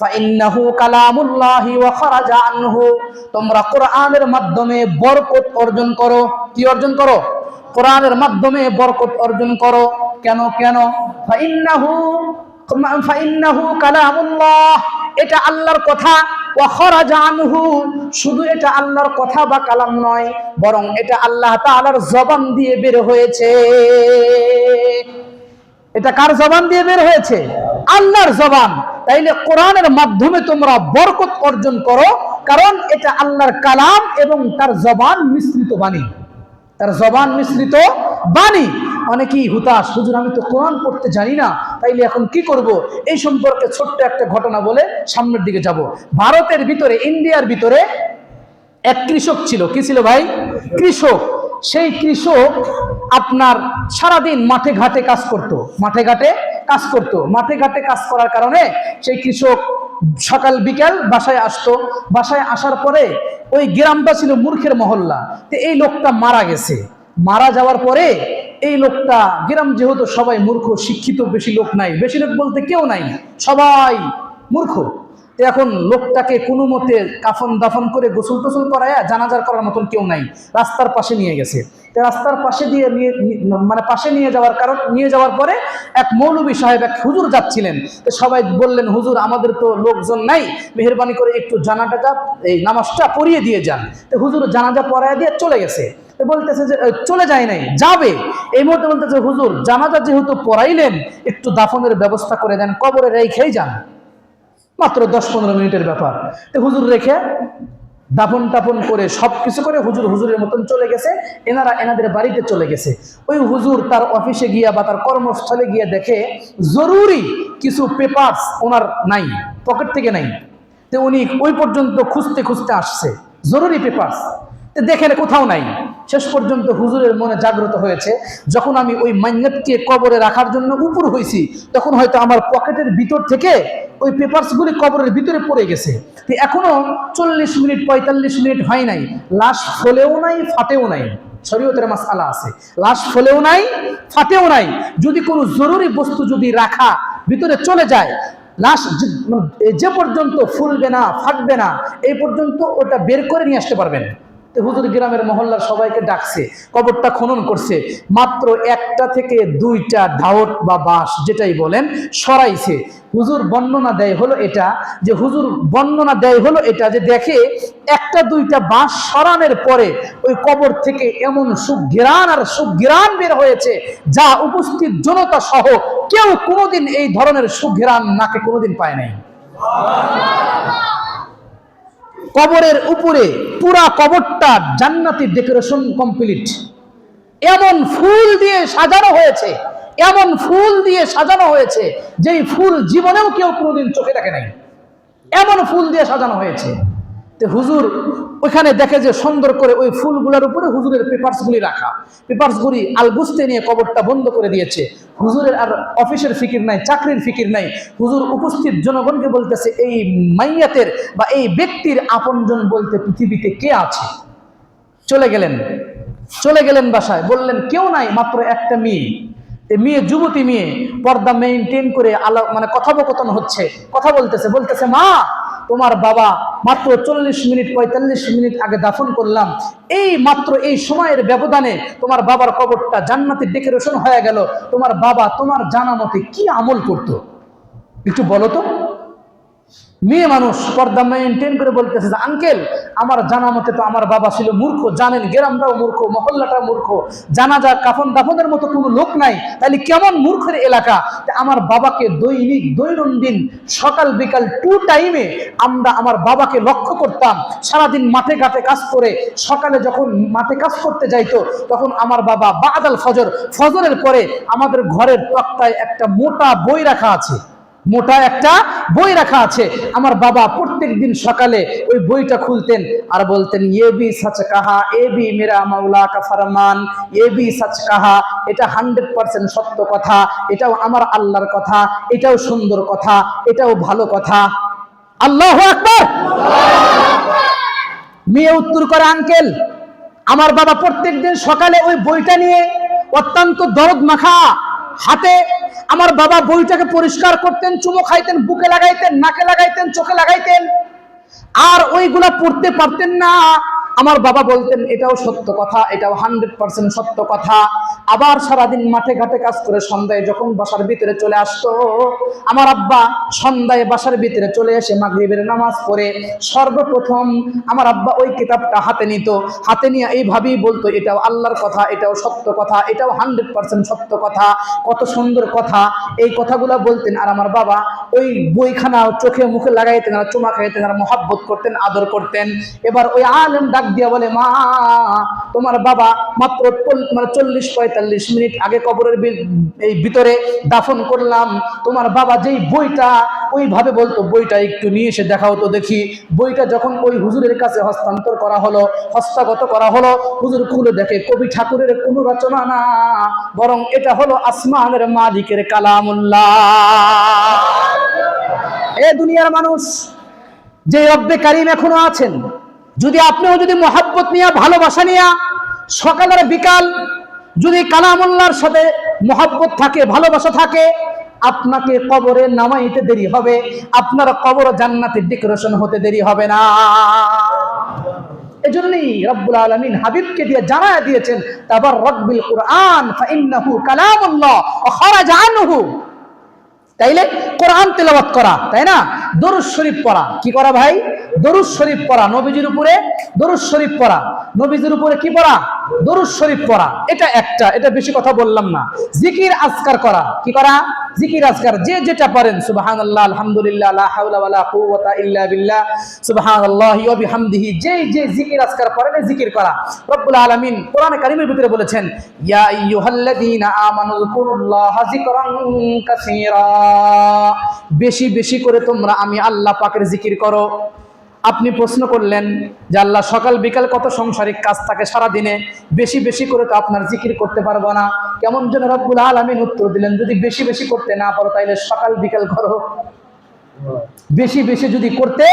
ফাইন্নাহু কালামুল্লাহি ওয়া খারাজা আনহু। তোমরা কোরআনের মাধ্যমে বরকত অর্জন করো। কি অর্জন করো? কোরআনের মাধ্যমে বরকত অর্জন করো। কেন কেন? ফাইন্নাহু ফাইন্নাহু কালামুল্লাহ। এটা আল্লাহর কথা। ওয়া খারাজা শুধু এটা আল্লাহর কথা বা কালাম নয়, বরং এটা আল্লাহ তাআলার জবান দিয়ে বের হয়েছে। এটা কার জবান দিয়ে বের হয়েছে? আল্লাহর জবান। তাইলে কোরআনের মাধ্যমে তোমরা বরকত অর্জন করো, কারণ এটা আল্লাহর কালাম এবং তার জবান মিশ্রিত বাণী। তার জবান মিশ্রিত বাণী। অনেকেই হুতাশ, হুজুর, আমি তো কোরআন পড়তে জানি না, তাইলে এখন কি করব? এই সম্পর্কে ছোট্ট একটা ঘটনা বলে সামনের দিকে যাব। ভারতের ভিতরে, ইন্ডিয়ার ভিতরে এক কৃষক ছিল। কি ছিল ভাই? কৃষক। সেই কৃষক আপনার সারাদিন মাঠে ঘাটে কাজ করত, মাঠে ঘাটে কাজ করত। মাঠে ঘাটে কাজ করার কারণে সেই কৃষক সকাল, বিকাল বাসায় আসতো। বাসায় আসার পরে ওই গ্রামটা ছিল মূর্খের মহল্লা। তো এই লোকটা মারা গেছে। মারা যাওয়ার পরে এই লোকটা, গ্রাম যেহেতু সবাই মূর্খ, শিক্ষিত, বেশি লোক নাই। বেশি লোক বলতে কেউ নাই। সবাই মূর্খ। এখন লোকটাকে কোনো মতে কাফন দাফন করে গোসল টোসল করায়া জানাজার করার মতন কেউ নাই। রাস্তার পাশে নিয়ে গেছে। রাস্তার পাশে দিয়ে নিয়ে মানে পাশে নিয়ে যাওয়ার কারণ নিয়ে যাওয়ার পরে এক মৌলবী সাহেব, এক হুজুর যাচ্ছিলেন। তো সবাই বললেন, হুজুর, আমাদের তো লোকজন নাই। মেহরবানি করে একটু জানাটাটা এই নামাজটা পড়িয়ে দিয়ে যান। তো হুজুর জানাজা পড়ায় দিয়ে চলে গেছে। বলতেছে যে চলে যায় নাই, যাবে। এই মুহূর্তে বলতেছে, হুজুর, জানাজা যেহেতু পড়াইলেন, একটু দাফনের ব্যবস্থা করে দেন, কবরে রেখেই যান। মাত্র দশ পনেরো মিনিটের ব্যাপার। হুজুর রেখে দাপন টাপন করে সব কিছু করে হুজুর হুজুরের মতন চলে গেছে, এনারা এনাদের বাড়িতে চলে গেছে। ওই হুজুর তার অফিসে গিয়া বা তার কর্মস্থলে গিয়ে দেখে জরুরি কিছু পেপারস ওনার নাই পকেট থেকে নাই। তো উনি ওই পর্যন্ত খুঁজতে খুঁজতে আসছে, জরুরি পেপারস দেখেন কোথাও নাই। শেষ পর্যন্ত হুজুরের মনে জাগ্রত হয়েছে, যখন আমি ওই মাইনাতকে কবরে রাখার জন্য উপর হয়েছি তখন হয়তো আমার পকেটের ভিতর থেকে ওই পেপারসগুলি কবরের ভিতরে পড়ে গেছে। এখনও চল্লিশ মিনিট, পঁয়তাল্লিশ মিনিট হয় নাই। লাশ ফলেও নাই, ফাটেও নাই। শরীয়তের মাসালা আছে। লাশ ফলেও নাই, ফাটেও নাই। যদি কোনো জরুরি বস্তু যদি রাখা ভিতরে চলে যায়, লাশ যে- মানে যে পর্যন্ত ফুলবে না, ফাটবে না, এই পর্যন্ত ওটা বের করে নিয়ে আসতে পারবেন। হুজুর গ্রামের মহল্লার সবাইকে ডাকছে, কবরটা খনন করছে, মাত্র একটা থেকে দুইটা ধাওট বা বাঁশ যেটাই বলেন, সরাইছে। হুজুর বর্ণনা দেয় হলো এটা যে, হুজুর বর্ণনা দেয় হলো এটা যে, দেখে একটা দুইটা বাঁশ সরানোর পরে ওই কবর থেকে এমন সুঘ্রাণ আর সুঘ্রাণ বের হয়েছে, যা উপস্থিত জনতা সহ কেউ কোনোদিন এই ধরনের সুঘ্রাণ নাকে কোনোদিন পায় নাই। কবরের উপরে পুরা কবরটা জান্নাতির ডেকোরেশন কমপ্লিট। এমন ফুল দিয়ে সাজানো হয়েছে, এমন ফুল দিয়ে সাজানো হয়েছে, যেই ফুল জীবনেও কেউ কোনোদিন চোখে দেখে নাই। এমন ফুল দিয়ে সাজানো হয়েছে। তো হুজুর, ওইখানে দেখে যে সুন্দর করে ওই ফুলগুলোর উপরে হুজুরের পেপারসগুলি রাখা। পেপারসগুলি আলগুস্তে নিয়ে কবরটা বন্ধ করে দিয়েছে। হুজুরের আর অফিসের ফিকির নাই, চাকরির ফিকির নাই। হুজুর উপস্থিত জনগণকে বলতেছে, এই মাইয়াতের বা এই ব্যক্তির আপনজন বলতে পৃথিবীতে কে আছে? চলে গেলেন। চলে গেলেন বাসায়। বললেন, কেউ নাই, মাত্র একটা মেয়ে। মেয়ে যুবতী মেয়ে। পর্দা মেইনটেইন করে আলো মানে কথোপকথন হচ্ছে। কথা বলতেছে। বলতেছে, মা তোমার বাবা মাত্র চল্লিশ মিনিট, পঁয়তাল্লিশ মিনিট আগে দাফন করলাম। এই মাত্র এই সময়ের ব্যবধানে তোমার বাবার কবরটা জান্নাতের ডেকোরেশন হয়ে গেল। তোমার বাবা তোমার জানা মতে কি আমল করতো? একটু বলো তো। মেয়ে মানুষ পর্দা মেনটেন করে বলতেছে যে, আঙ্কেল, আমার জানা মতে তো আমার বাবা ছিল মূর্খ, জানেন গ্রামটাও মূর্খ মহল্লাটা মূর্খ জানা যা কাফন দাফনের মতো কোনো লোক নাই, তাহলে কেমন মূর্খের এলাকা? আমার বাবাকে দৈনিক, দৈনন্দিন, সকাল, বিকাল, টু টাইমে আমরা আমার বাবাকে লক্ষ্য করতাম। সারাদিন মাঠে ঘাটে কাজ করে, সকালে যখন মাঠে কাজ করতে যাইতো, তখন আমার বাবা বাদাল ফজর, ফজরের পরে আমাদের ঘরের তক্তায় একটা মোটা বই রাখা আছে। মোটা একটা বই রাখা আছে। আমার বাবা প্রত্যেক দিন সকালে ওই বইটা খুলতেন আর বলতেন, এ বি সচ কাহা, এ বি মেরা মাওলা কা ফরমান, এ বি সচ কাহা, এটা হান্ড্রেড পার্সেন্ট সত্য কথা, এটাও আমার আল্লাহর কথা, এটাও সুন্দর কথা, এটাও ভালো কথা। আল্লাহ আকবার! মেয়ে উত্তর করে, আঙ্কেল, আমার বাবা প্রত্যেক দিন সকালে ওই বইটা নিয়ে অত্যন্ত দরদ মাখা, হাতে আমার বাবা বইটাকে পরিষ্কার করতেন, চুমো খাইতেন, বুকে লাগাইতেন, নাকে লাগাইতেন, চোখে লাগাইতেন। আর ওইগুলা পড়তে পারতেন না। আমার বাবা বলতেন, এটাও সত্য কথা, এটাও হান্ড্রেড পার্সেন্ট সত্য কথা। আবার সারাদিন মাঠে ঘাটে কাজ করে সন্ধ্যায় যখন বাসার ভিতরে চলে আসতো, আমার আব্বা সন্ধ্যায় বাসার ভিতরে চলে এসে মাগরিবের নামাজ পড়ে। সর্বপ্রথম আমার আব্বা ওই কিতাবটা হাতে নিত। হাতে নিয়ে এইভাবেই বলতো, এটাও আল্লাহর কথা, এটাও সত্য কথা, এটাও হান্ড্রেড পার্সেন্ট সত্য কথা। কত সুন্দর কথা। এই কথাগুলো বলতেন আর আমার বাবা ওই বইখানা চোখে মুখে লাগাইতেন আর চুমা খাইতেন আর মহাব্বত করতেন, আদর করতেন। এবার ওই আলেম ডাক দিয়া বলে, মা, তোমার বাবা মাত্র মানে চল্লিশ পঁয়তাল্লিশ মিনিট আগে কবরের এই ভিতরে দাফন করলাম। তোমার বাবা যেই বইটা, ওইভাবে বলতো, বইটা একটু নিয়ে এসে দেখাও তো দেখি। বইটা যখন ওই হুজুরের কাছে হস্তান্তর করা হলো, হস্তাগত করা হলো, হুজুর খুলে দেখে, কবি ঠাকুরের কোনো রচনা না, বরং এটা হলো আসমানের মালিকের কালামুল্লাহ। এ দুনিয়ার মানুষ, যে রব্বে কারিম এখনও আছেন, যদি আপনিও যদি মোহাব্বত নিয়ে, ভালোবাসা নিয়ে, সকাল আর বিকাল যদি কালামুল্লাহর সাথে মোহাব্বত থাকে, ভালোবাসা থাকে, আপনাকে কবরে নামাইতে দেরি হবে, আপনার কবর জান্নাতের ডেকোরেশন হতে দেরি হবে না। এজন্যই রব্বুল আলামিন হাবিবকে দিয়ে জানায় দিয়েছেন তারপর রব্বিল কুরআন, ফাইন্নাহু কালামুল্লাহ তাইলে কোরআন তেলাওয়াত করা, তাই না? দরুদ শরীফ পড়া। কি করা ভাই? দরুদ শরীফ পড়া, নবীজির উপরে দরুদ শরীফ পড়া। নবীজির উপরে কি পড়া? দরুদ শরীফ পড়া। এটা একটা, এটা বেশি কথা বললাম না। জিকির, আজকার করা। কি করা? জিকির, আজকার। যে যেটা পারেন, সুবহানাল্লাহ, আলহামদুলিল্লাহ, লা হাওলা ওয়ালা কুওয়াতা ইল্লা বিল্লাহ, সুবহানাল্লাহি ওয়া বিহামদিহি যে যে জিকির, আজকার এই জিকির করা। রব্বুল আলামিন কোরআনে কারীমের ভিতরে বলেছেন, ইয়া আইয়ুহাল্লাযীনা আমানু যকুরুল্লাহা যিকরান কাসীরা। বেশি বেশি করে তোমরা আমি আল্লাহ পাকের জিকির করো। আপনি প্রশ্ন করলেন যে আল্লাহ সকাল বিকাল কত সংসারিক কাজ থাকে সারা দিনে বেশি বেশি করে তো আপনার জিকির করতে পারব না। কেমন যেন রব্বুল আলামিন উত্তর দিলেন, যদি বেশি বেশি করতে না পারো তাইলে সকাল বিকাল করো। বেশি বেশি যদি করতে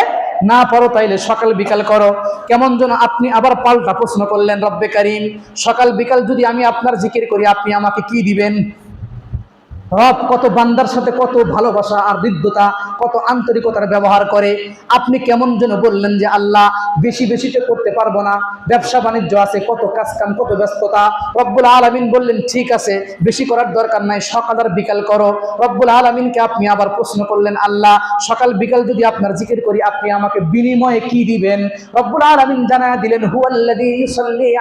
না পারো তাইলে সকাল বিকাল করো। কেমন যেন আপনি আবার পাল্টা প্রশ্ন করলেন, রব্বে কারিম, সকাল বিকাল যদি আমি আপনার জিকির করি, আপনি আমাকে কি দিবেন? রব কত বান্দার সাথে কত ভালোবাসা আর হৃদ্যতা কত আন্তরিকতার ব্যবহার করে। আপনি কেমন যেন বললেন যে, আল্লাহ, বেশি বেশিতে করতে পারব না। ব্যবসা বাণিজ্য আছে, কত কাজ কাম, কত ব্যস্ততা। রব্বুল আলমিন বললেন, ঠিক আছে, বেশি করার দরকার নাই, সকাল আর বিকাল করো। রব্বুল আলমিনকে আপনি আবার প্রশ্ন করলেন, আল্লাহ, সকাল বিকাল যদি আপনার জিকির করি, আপনি আমাকে বিনিময়ে কি দিবেন? রব্বুল আলমিন জানায় দিলেন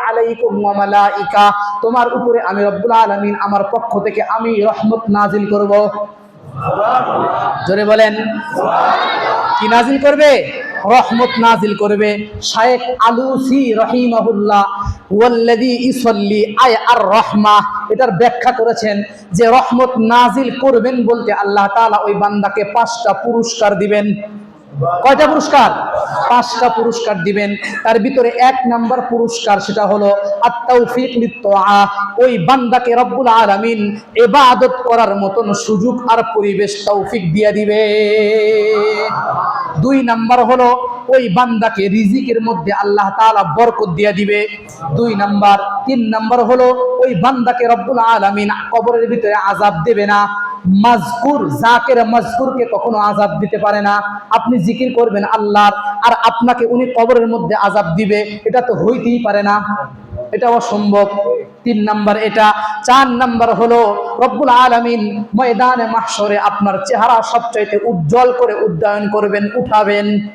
আলাইকুম মালাইকা। তোমার উপরে আমি রব্বুল আলমিন, আমার পক্ষ থেকে আমি রহমত নাজিল করব? জোরে বলেন। কি নাজিল করবে? রহমত নাজিল করবে। শায়েখ আলুসি রহিমাহুল্লাহ ওয়াল্লাযী ইসল্লি আয় আর রহমা, এটার ব্যাখ্যা করেছেন যে রহমত নাজিল করবেন বলতে আল্লাহ তালা ওই বান্দাকে পাঁচটা পুরস্কার দিবেন। কয়টা পুরস্কার? পাঁচটা পুরস্কার দিবেন। তার ভিতরে এক নাম্বার পুরস্কার সেটা হলো আত্তাউফিক লিত্তআ ওই বান্দাকে রব্বুল আলামিন ইবাদত করার মতন সুযোগ আর পরিবেশ তৌফিক দিয়ে দিবে। দুই নাম্বার হলো ওই বান্দাকে রিজিকের মধ্যে আল্লাহ তাআলা বরকত দিয়ে দিবে। দুই নাম্বার। তিন নাম্বার হলো ওই বান্দাকে রব্বুল আলামিন কবরের ভিতরে আযাব দেবে না। মাজকুর, জাকের মাজকুরকে কখনো আজাব দিতে পারে না। আপনি জিকির করবেন আল্লাহর, আর আপনাকে উনি কবরের মধ্যে আজাব দিবে, এটা তো হইতেই পারে না। এটা অসম্ভব। তিন নাম্বার এটা। চার নাম্বার হলো, রব্বুল আলামিন ময়দানে মাহশরে আপনার চেহারা সবচাইতে উজ্জ্বল করে উদ্যায়ন করবেন, উঠাবেন।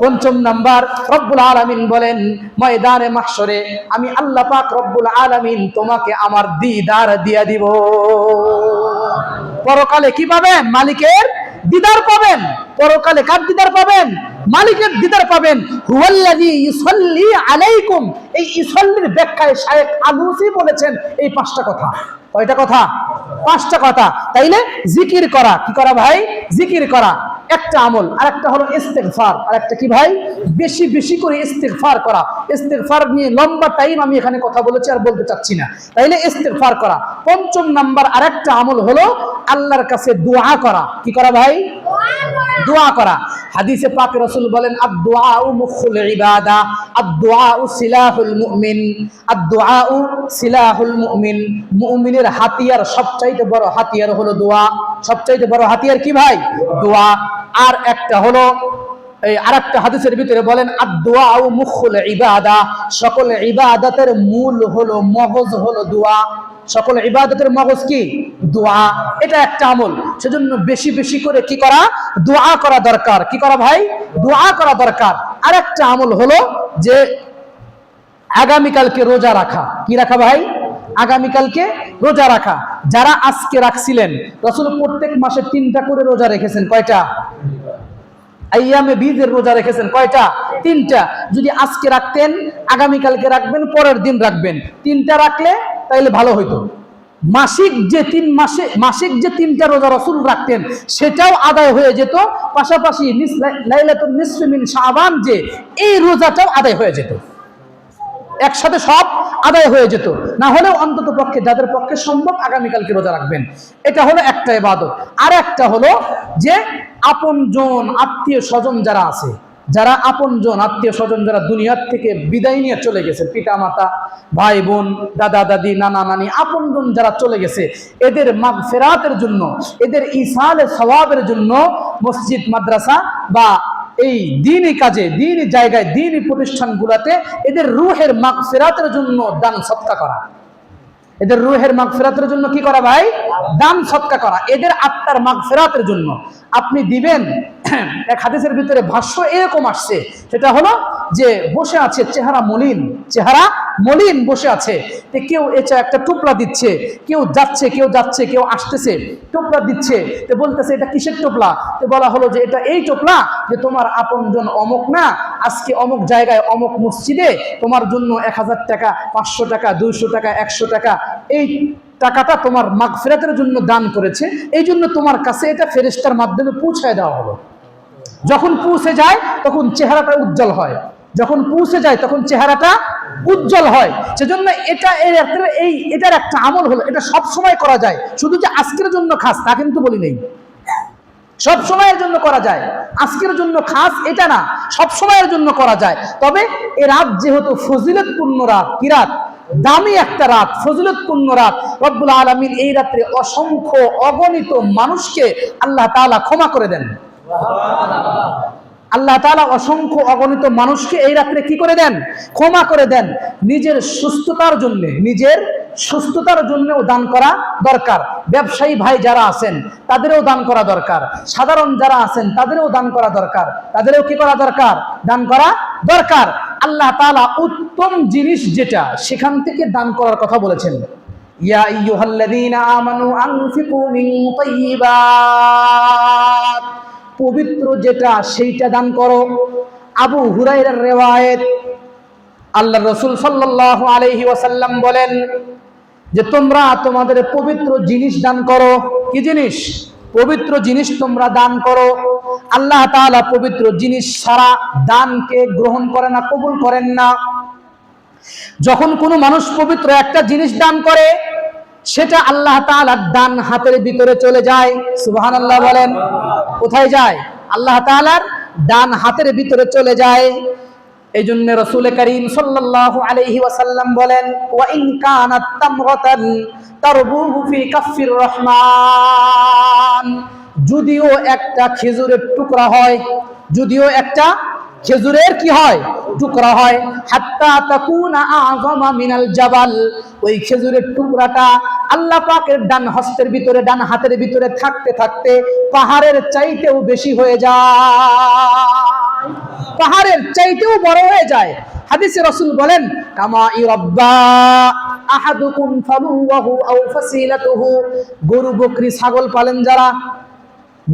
পঞ্চম নাম্বার, রব্বুল আলামিন বলেন, ময়দানে মাহশরে আমি আল্লাহ পাক রব্বুল আলামিন তোমাকে আমার দিদার দিয়া দিব। পরকালে কি পাবেন? মালিকের দিদার পাবেন। পরকালে কার দিদার পাবেন? মালিকের দিদার পাবেন। আলাইকুম। এই ইসল্লির ব্যাখ্যায় শায়েখ আলুসি বলেছেন এই পাঁচটা কথা। কয়টা কথা? পাঁচটা কথা। তাইলে জিকির করা। কি করা ভাই? জিকির করা। একটা আমল আর একটা হলো ইস্তেগফার। আর একটা কি ভাই? বেশি বেশি করে ইস্তেগফার করা। ইস্তেগফার নিয়ে লম্বা টাইম আমি এখানে কথা বলেছি আর বলতে চাচ্ছি না। তাইলে ইস্তেগফার করা। পঞ্চম নাম্বার আর একটা আমল হলো আল্লাহর কাছে দোয়া করা। কি করা ভাই? দোয়া করা। হাদিসে পাক রসুল বলেন আদুআউ মুখুল ইবাদা আদুআউ সিলাহুল মুমিন আদুআউ সিলাহুল মুমিন। মুমিনের হাতিয়ার সবচাইতে বড় হাতিয়ার হলো দোয়া। সবচাইতে বড় হাতিয়ার কি ভাই? দোয়া। আর একটা হলো, এই আর একটা হাদিসের ভিতরে বলেন আদুআউ মুখুল ইবাদা। সকল ইবাদতের মূল হলো, মগজ হলো দোয়া। সকল ইবাদতের মগজ কি? দোয়া। এটা একটা আমল। সেজন্য বেশি বেশি করে কি করা? দোয়া করা দরকার। কি করা ভাই? দোয়া করা দরকার। আর একটা আমল হলো যে আগামীকালকে রোজা রাখা। কি রাখা ভাই? আগামীকালকে রোজা রাখা। যারা আজকে রাখছিলেন, রসুল প্রত্যেক মাসে তিনটা করে রোজা রেখেছেন। কয়টা? আইয়ামে বীজের রোজা রেখেছেন। কয়টা? তিনটা। যদি আজকে রাখতেন, আগামীকালকে রাখবেন, পরের দিন রাখবেন। তিনটা রাখলে তাইলে ভালো হইতো। মাসিক যে তিন মাসে মাসিক যে তিনটা রোজা রসুল রাখতেন, সেটাও আদায় হয়ে যেত। পাশাপাশি মিন শাবান যে, এই রোজাটাও আদায় হয়ে যেত। একসাথে সব আদায় হয়ে যেত। না হলেও অন্তত পক্ষে যাদের পক্ষে সম্ভব আগামীকালকে রোজা রাখবেন। এটা হলো একটা ইবাদত। আর একটা হলো যে, আপনজন আত্মীয় স্বজন যারা আছে যারা আপনজন আত্মীয় স্বজন যারা দুনিয়ার থেকে বিদায় নিয়ে চলে গেছে পিতা মাতা ভাই বোন দাদা দাদি নানা নানি আপনজন যারা চলে গেছে, এদের মাগ ফেরাতের জন্য, এদের ইসালে স্বভাবের জন্য মসজিদ, মাদ্রাসা বা এই দিনই কাজে দিনই জায়গায় দিনই প্রতিষ্ঠানগুলোতে এদের রুহের মাগ ফেরাতের জন্য দান সৎকা করা। এদের রুহের মাগ ফেরাতের জন্য কি করা ভাই? দান সৎকা করা। এদের আত্মার মাগ ফেরাতের জন্য আপনি দিবেন। এক হাদিসের ভিতরে ভাষ্য এরকম আসছে। সেটা হলো যে বসে আছে চেহারা মলিন। চেহারা মলিন বসে আছে। তে কেউ এটা একটা টুকরা দিচ্ছে, কেউ যাচ্ছে কেউ যাচ্ছে, কেউ আসতেছে, টোপলা দিচ্ছে। তো বলতেছে, এটা কিসের টোপলা? তো বলা হলো যে, এটা এই টোপলা যে তোমার আপনজন অমুক না, আজকে অমুক জায়গায় অমুক মসজিদে তোমার জন্য এক হাজার টাকা, পাঁচশো টাকা, দুইশো টাকা, একশো টাকা এই টাকাটা তোমার মাগফিরাতের জন্য দান করেছে, এই জন্য তোমার কাছে এটা ফেরেস্তার মাধ্যমে পৌঁছায় দেওয়া হলো। যখন পৌঁছে যায়, তখন চেহারাটা উজ্জ্বল হয়। যখন পৌঁছে যায়, তখন চেহারাটা উজ্জ্বল হয়। সেজন্য এটা এর এই এটার একটা আমল হলো, এটা সব সময় করা যায়। শুধু যে আজকের জন্য খাস, তা কিন্তু বলি নেই। সব সময়ের জন্য করা যায়। আজকের জন্য খাস, এটা না। সব সময়ের জন্য করা যায়। তবে এ রাত যেহেতু ফজিলতপূর্ণ রাত, কি রাত? দামি একটা রাত, ফজিলতপূর্ণ রাত। রব্বুল আলমিন এই রাত্রে অসংখ্য অগণিত মানুষকে আল্লাহ তাআলা ক্ষমা করে দেন। আল্লাহ তাআলা অসংখ্য অগণিত মানুষকে এই রাত্রে কি করে দেন? ক্ষমা করে দেন। নিজের সুস্থতার জন্য, নিজের সুস্থতার জন্যও দান করা দরকার। ব্যবসায়ী ভাই যারা আছেন, তাদেরও দান করা দরকার। সাধারণ যারা আছেন, তাদেরও দান করা দরকার। তাদেরও কি করা দরকার? দান করা দরকার। আল্লাহ তাআলা উত্তম জিনিস যেটা সেখান থেকে দান করার কথা বলেছেন। ইয়া পবিত্র যেটা সেইটা দান করো। আবু হুরাইরার রেওয়ায়েত আল্লাহ রসুল সাল্লাল্লাহু আলাইহি ওয়াসাল্লাম বলেন যে, তোমরা তোমাদের পবিত্র জিনিস দান করো। কি জিনিস? পবিত্র জিনিস তোমরা দান করো। আল্লাহ তাআলা পবিত্র জিনিস সারা দানকে গ্রহণ করে না, কবুল করেন না। যখন কোনো মানুষ পবিত্র একটা জিনিস দান করে, সেটা আল্লাহ তাআলার ডান হাতের ভিতরে চলে যায়। সুবহান আল্লাহ বলেন, কোথায় যায়? আল্লাহ তাআলার ডান হাতের ভিতরে চলে যায়। এই জন্য রসুল করিম সাল্লাল্লাহু আলাইহি ওয়াসাল্লাম বলেন ওয়া ইন কানাত রহমান। যদিও একটা খেজুরের টুকরা হয়, যদিও একটা খেজুরের কি হয়? টুকরা হয়। হাত্তা তাকুনা আযমা মিনাল জাবাল। ওই খেজুরের টুকরাটা আল্লাহ পাকের ডান হস্তের ভিতরে, ডান হাতের ভিতরে থাকতে থাকতে পাহাড়ের চাইতেও বেশি হয়ে যায়। পাহাড়ের চাইতেও বড় হয়ে যায়। হাদিসে রাসূল বলেন, কামা ইরাব্বা আহাদুকুম ফালুহু আও ফাসিলাতুহু। গরু, বকরি, ছাগল পালেন যারা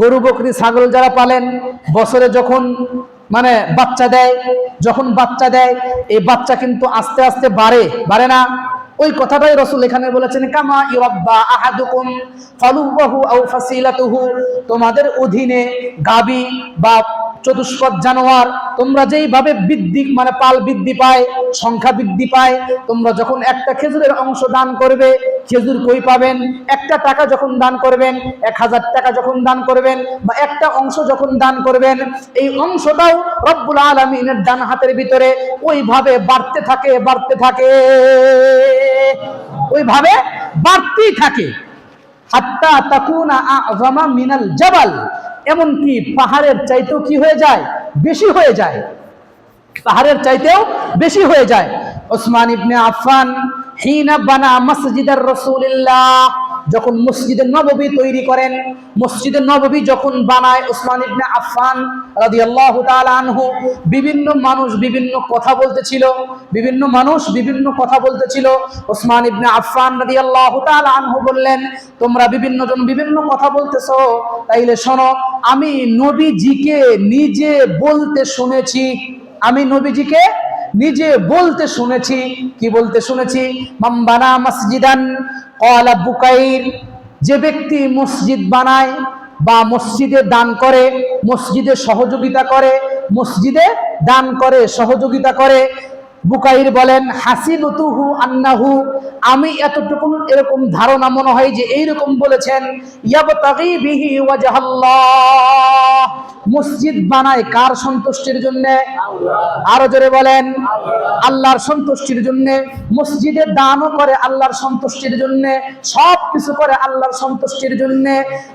গরু, বকরি, ছাগল যারা পালেন, বছরে যখন মানে বাচ্চা দেয়, যখন বাচ্চা দেয়, এই বাচ্চা কিন্তু আস্তে আস্তে বাড়ে বাড়ে না? ওই কথাটাই রসুল এখানে বলেছেন, কামা ইরাব্বা আহাদুকুম ফালুহু আও ফাসিলাতুহু। তোমাদের অধীনে গাবি বা চতুষ্পদ জানোয়ার, তোমরা যেইভাবে বৃদ্ধি মানে পাল বৃদ্ধি পায়, সংখ্যা বৃদ্ধি পায়, তোমরা যখন একটা খেজুরের অংশ দান করবে খেজুর কই পাবেন? একটা টাকা যখন দান করবেন, এক হাজার টাকা যখন দান করবেন, বা একটা অংশ যখন দান করবেন, এই অংশটাও রব্বুল আলমিনের ডান হাতের ভিতরে ওইভাবে বাড়তে থাকে বাড়তে থাকে। ওইভাবে বাড়তেই থাকে। হাত্তা তাকুনা আযমা মিনাল জাবাল। এমনকি পাহাড়ের চাইতেও কি হয়ে যায়? বেশি হয়ে যায়। পাহাড়ের চাইতেও বেশি হয়ে যায়। ওসমান ইবনে আফফান বানা যখন মসজিদে নববী তৈরি করেন, মসজিদে নববী যখন বানায় ওসমান ইবনে আফফান রাদিয়াল্লাহু তাআলা আনহু, বিভিন্ন মানুষ বিভিন্ন কথা বলতেছিল, বিভিন্ন মানুষ বিভিন্ন কথা বলতেছিল। ওসমান ইবনে আফফান রাদিয়াল্লাহু তাআলা আনহু বললেন, তোমরা বিভিন্ন জন বিভিন্ন কথা বলতেছো, তাইলে শোনো, আমি নবীজিকে নিজে বলতে শুনেছি। আমি নবীজিকে নিজে বলতে শুনেছি। কি বলতে শুনেছি? মাম্বানা মসজিদান কলা বুকাইর, যে ব্যক্তি মসজিদ বানায় বা মসজিদে দান করে, মসজিদে সহযোগিতা করে, মসজিদে দান করে, সহযোগিতা করে বুকাইর বলেন হাসি হাসিবতুহু আন্নাহু আমি এতটুকু এরকম ধারণা মনে হয় যে এইরকম বলেছেন ইয়াবতাগি বিহি ওয়াজহাল্লাহ। মসজিদ বানায় কার সন্তুষ্টির জন্য? আরও জোরে বলেন আল্লাহর সন্তুষ্টির জন্য মসজিদে দানও করে আল্লাহর সন্তুষ্টির জন্য সব কিছু করে আল্লাহর সন্তুষ্টির জন্য।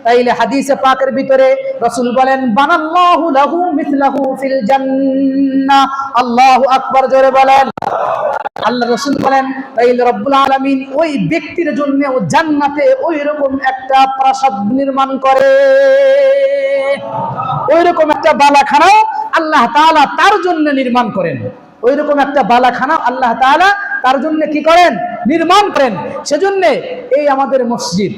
তাইলে হাদিসে পাকের ভিতরে রসুল বলেন বানাল্লাহু লাহু মিথলাহু ফিল জান্নাহ। আল্লাহু আকবার জোরে বলেন। আল্লাহ রসুল বলেন রব্বুল আলামিন ওই ব্যক্তির জন্য জান্নাতে ওই রকম একটা প্রাসাদ নির্মাণ করে। ওই রকম একটা বালাখানাও আল্লাহ তাআলা তার জন্য নির্মাণ করেন। ওই রকম একটা বালাখানা আল্লাহ তাআলা তার জন্য কি করেন? নির্মাণ করেন। সেজন্য এই আমাদের মসজিদ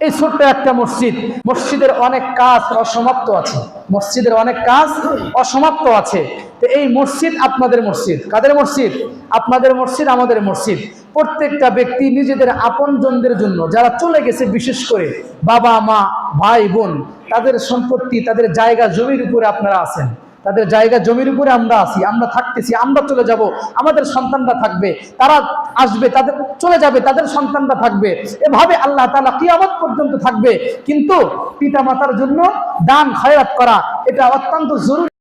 এই ছোট্ট একটা মসজিদ, মসজিদের অনেক কাজ অসমাপ্ত আছে, মসজিদের অনেক কাজ অসমাপ্ত আছে। তো এই মসজিদ আপনাদের মসজিদ। কাদের মসজিদ? আপনাদের মসজিদ আমাদের মসজিদ। প্রত্যেকটা ব্যক্তি নিজেদের আপনজনদের জন্য, যারা চলে গেছে বিশেষ করে বাবা, মা, ভাই, বোন, তাদের সম্পত্তি, তাদের জায়গা, জমির উপরে আপনারা আছেন। তাদের জায়গা জমির উপরে আমরা আছি, আমরা থাকতেছি, আমরা চলে যাব, আমাদের সন্তানরা থাকবে, তারা আসবে, তাদের চলে যাবে, তাদের সন্তানরা থাকবে। এভাবে আল্লাহ তালা কিয়ামত পর্যন্ত থাকবে। কিন্তু পিতা মাতার জন্য দান, খয়রাত করা, এটা অত্যন্ত জরুরি।